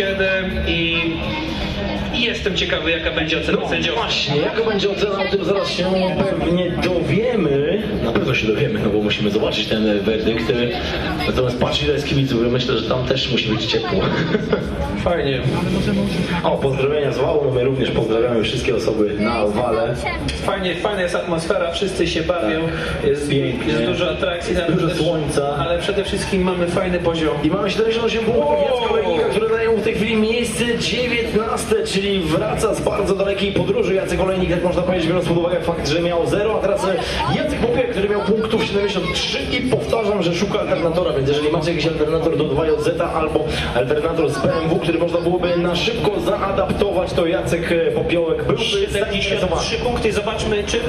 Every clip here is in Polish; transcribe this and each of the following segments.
7 i, i jestem ciekawy jaka będzie ocena No sędziowska. właśnie, jaka będzie ocena, o tym zaraz się pewnie dowiemy. Pewno się dowiemy, no bo musimy zobaczyć ten werdykt. Natomiast patrz ile jest kibiców, myślę, że tam też musi być ciepło. Fajnie. O, pozdrowienia z Wału, no my również pozdrawiamy wszystkie osoby na Wale. Fajnie, fajna jest atmosfera, wszyscy się bawią, jest, Pięknie. jest dużo atrakcji, ale Dużo słońca. ale przede wszystkim mamy fajny poziom. I mamy 78 punktów. Jacka które dają w tej chwili miejsce 19, czyli wraca z bardzo dalekiej podróży. Jacek Olejnik, jak można powiedzieć, biorąc pod uwagę fakt, że miał 0, a teraz Jacek Popiek, który miał punktów 73 i powtarzam, że szuka alternatora, więc jeżeli macie jakiś alternator do 2JZ albo alternator z BMW, który można byłoby na szybko zaadaptować, to Jacek e, Popiołek byłby zainteresowany. 73 punkty, zobaczmy czy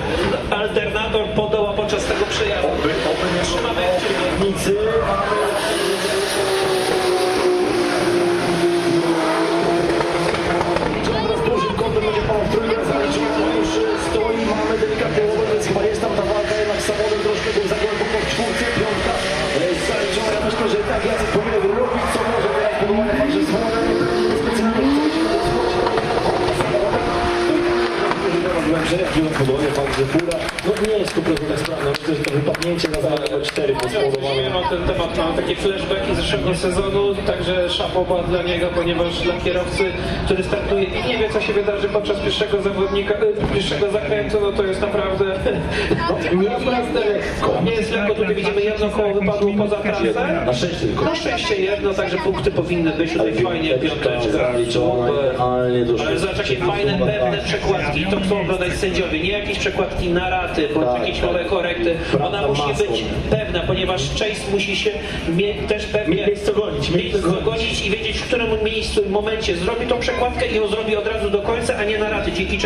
alternator podoła podczas tego przejazdu. Oby, oby nie mamy biorąc pod uwagę fakt, że nie fura no nie jest 100% sprawna, myślę, że to wypadnięcie na zamek 4 było spowodowane Ja mam ten temat, mam takie flashbacki z zeszłego sezonu, także szapoba dla niego, ponieważ dla kierowcy, który startuje i nie wie co się wydarzy podczas pierwszego zawodnika, e, pierwszego zakrętu, no to jest naprawdę, Nie jest lekko. nie jest lekko, tutaj widzimy jedno koło wypadło poza trasę. Na szczęście tylko. Na szczęście jedno, także punkty powinny być tutaj fajnie, piąteczka. Ale zobacz jakie fajne, pewne przekładki, to chcą oglądać sędziowie, nie jakieś przekładki na raty, bądź Tak, jakieś tak. małe korekty. Ona Prawda, musi być pewna, ponieważ Chase musi się też pewnie Mieć co gonić, mieć co gonić i wiedzieć w którym miejscu i momencie zrobi tą przekładkę i ją zrobi od razu do końca, a nie na raty, dzięki czemu